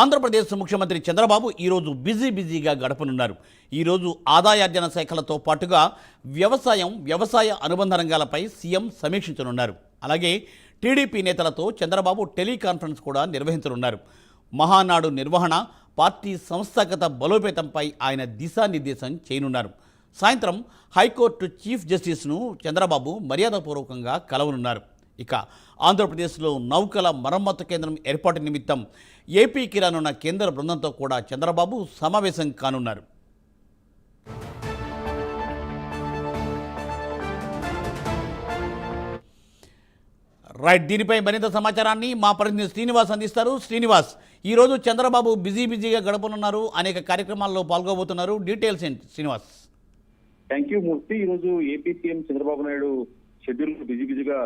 ఆంధ్రప్రదేశ్ ముఖ్యమంత్రి చంద్రబాబు ఈరోజు బిజీ బిజీగా గడపనున్నారు. ఈరోజు ఆదాయార్జన శాఖలతో పాటుగా వ్యవసాయం వ్యవసాయ అనుబంధ రంగాలపై సీఎం సమీక్షించనున్నారు. అలాగే టీడీపీ నేతలతో చంద్రబాబు టెలికాన్ఫరెన్స్ కూడా నిర్వహించనున్నారు. మహానాడు నిర్వహణ పార్టీ సంస్థాగత బలోపేతంపై ఆయన దిశానిర్దేశం చేయనున్నారు. సాయంత్రం హైకోర్టు చీఫ్ జస్టిస్ను చంద్రబాబు మర్యాదపూర్వకంగా కలవనున్నారు. ఇక ఆంధ్రప్రదేశ్లో నౌకల మరమ్మతు కేంద్రం ఏర్పాటు నిమిత్తం ఏపీకి రానున్న కేంద్ర బృందంతో కూడా చంద్రబాబు సమావేశం కానున్నారు. రైట్ దీనిపై మరింత సమాచారాన్ని మా ప్రతినిధి శ్రీనివాస్ అందిస్తారు. శ్రీనివాస్ ఈరోజు చంద్రబాబు బిజీ బిజీగా గడపనున్నారు. అనేక కార్యక్రమాల్లో పాల్గొబోతున్నారు. డీటెయిల్స్ ఏంటి శ్రీనివాస్? Thank you Murthy. ఈరోజు AP CM Chandrababu Naidu schedule busy బిజీగా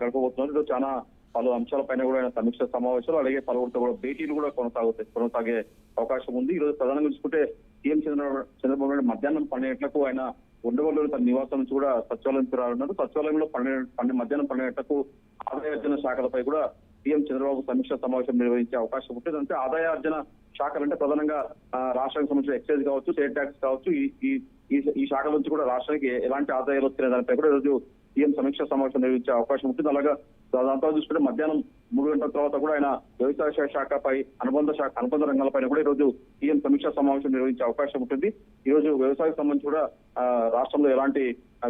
గడపబోతున్నారు చాలా పలు అంశాలపైన కూడా ఆయన సమీక్ష సమావేశాలు అలాగే పలువురితో కూడా భేటీలు కూడా కొనసాగుతాయి కొనసాగే అవకాశం ఉంది. ఈ రోజు ప్రధానంగా చూసుకుంటే సీఎం చంద్రబాబు చంద్రబాబు నాయుడు మధ్యాహ్నం పన్నెండు గంటలకు ఆయన ఉండవల్లి తన నివాసం నుంచి కూడా సచివాలయంకి రానున్నారు. సచివాలయంలో పన్నెండు పన్నెండు మధ్యాహ్నం పన్నెండు గంటలకు ఆదాయార్జన శాఖలపై కూడా సీఎం చంద్రబాబు సమీక్ష సమావేశం నిర్వహించే అవకాశం ఉంటుంది. అంటే ఆదాయార్జన శాఖలు అంటే ప్రధానంగా రాష్ట్రానికి సంబంధించిన ఎక్సైజ్ కావచ్చు స్టేట్ ట్యాక్స్ కావచ్చు ఈ ఈ- ఈ ఈ శాఖల నుంచి కూడా రాష్ట్రానికి ఎలాంటి ఆదాయాలు వస్తున్నాయి దానిపై కూడా ఈరోజు సీఎం సమీక్ష సమావేశం నిర్వహించే అవకాశం ఉంటుంది. అలాగా దాంతో చూసుకుంటే మధ్యాహ్నం మూడు గంటల తర్వాత కూడా ఆయన వ్యవసాయ శాఖపై అనుబంధ శాఖ అనుబంధ రంగాలపైన కూడా ఈ రోజు సీఎం సమీక్ష సమావేశం నిర్వహించే అవకాశం ఉంటుంది. ఈ రోజు సంబంధించి కూడా రాష్ట్రంలో ఎలాంటి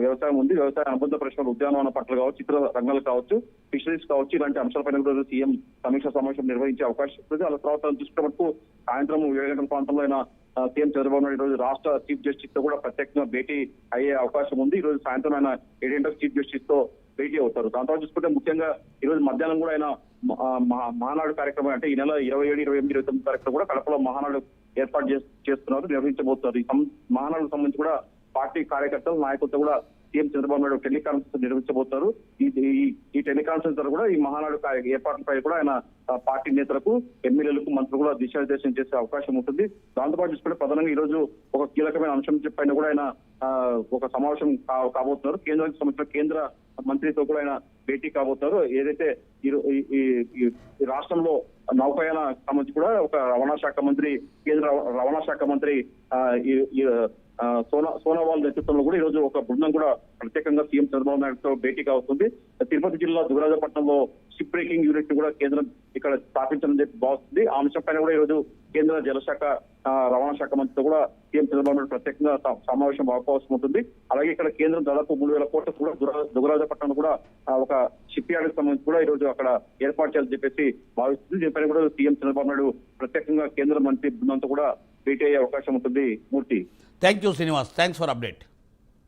వ్యవసాయం ఉంది. వ్యవసాయ అనుబంధ ప్రశ్నలు ఉద్యానవన పట్ల కావచ్చు ఇతర రంగాలు కావచ్చు ఫిషరీస్ కావచ్చు ఇలాంటి అంశాలపైన కూడా సీఎం సమీక్ష సమావేశం నిర్వహించే అవకాశం ఉంటుంది. అలా తర్వాత చూసుకుంటే మటుకు సాయంత్రం ఏడు గంటల ప్రాంతంలో ఆయన సీఎం చంద్రబాబు నాయుడు ఈరోజు రాష్ట్ర చీఫ్ జస్టిస్తో కూడా ప్రత్యేకంగా భేటీ అయ్యే అవకాశం ఉంది. ఈ రోజు సాయంత్రం ఆయన ఏడు గంటల చీఫ్ జస్టిస్తో భేటీ అవుతారు. దాని తర్వాత చూసుకుంటే ముఖ్యంగా ఈ రోజు మధ్యాహ్నం కూడా ఆయన మహానాడు కార్యక్రమం అంటే ఈ నెల ఇరవై ఏడు ఇరవై ఎనిమిది ఇరవై తొమ్మిది తారీఖు కూడా కడపలో మహానాడు ఏర్పాటు చేస్తున్నారు నిర్వహించబోతున్నారు. ఈ మహానాడుకు సంబంధించి కూడా పార్టీ కార్యకర్తలు నాయకులతో కూడా సీఎం చంద్రబాబు నాయుడు టెలికాన్ఫరెన్స్ నిర్వహించబోతారు ఈ టెలికాన్ఫరెన్స్ ద్వారా కూడా ఈ మహానాడు ఏర్పాట్లపై కూడా ఆయన పార్టీ నేతలకు ఎమ్మెల్యేలకు మంత్రులు కూడా దిశానిర్దేశం చేసే అవకాశం ఉంటుంది. దాంతోపాటు చూసుకుంటే ప్రధానంగా ఈ రోజు ఒక కీలకమైన అంశం పైన కూడా ఆయన ఆ, ఒక సమావేశం కాబోతున్నారు. కేంద్రానికి సంబంధించిన కేంద్ర మంత్రితో కూడా ఆయన భేటీ కాబోతున్నారు. ఏదైతే ఈ రాష్ట్రంలో నౌకాయాన సంబంధించి కూడా ఒక రవాణా శాఖ మంత్రి కేంద్ర రవాణా శాఖ మంత్రి ఆ, ఈ- సోనా సోనావాల్ నేతృత్వంలో కూడా ఈ రోజు ఒక బృందం కూడా ప్రత్యేకంగా సీఎం చంద్రబాబు నాయుడుతో భేటీగా అవుతుంది తిరుపతి జిల్లా దుగరాజపట్నంలో షిప్ బ్రేకింగ్ యూనిట్ కూడా కేంద్రం ఇక్కడ స్థాపించడం చెప్పి భావిస్తుంది. ఆ అంశం పైన కూడా ఈ రోజు కేంద్ర జలశాఖ రవాణా శాఖ మంత్రితో కూడా సీఎం చంద్రబాబు నాయుడు ప్రత్యేకంగా సమావేశం అవకాశం ఉంటుంది. అలాగే ఇక్కడ కేంద్రం దాదాపు మూడు వేల కోట్ల కూడా దుగరాజపట్నం కూడా ఒక షిప్ యార్డ్ సంబంధించి కూడా ఈ రోజు అక్కడ ఏర్పాటు చేయాలని చెప్పేసి భావిస్తుంది. దీనిపైన కూడా సీఎం చంద్రబాబు నాయుడు ప్రత్యేకంగా కేంద్ర మంత్రి బృందంతో కూడా భేటీ అయ్యే అవకాశం ఉంటుంది. Murthy. Thank you Srinivas thanks for update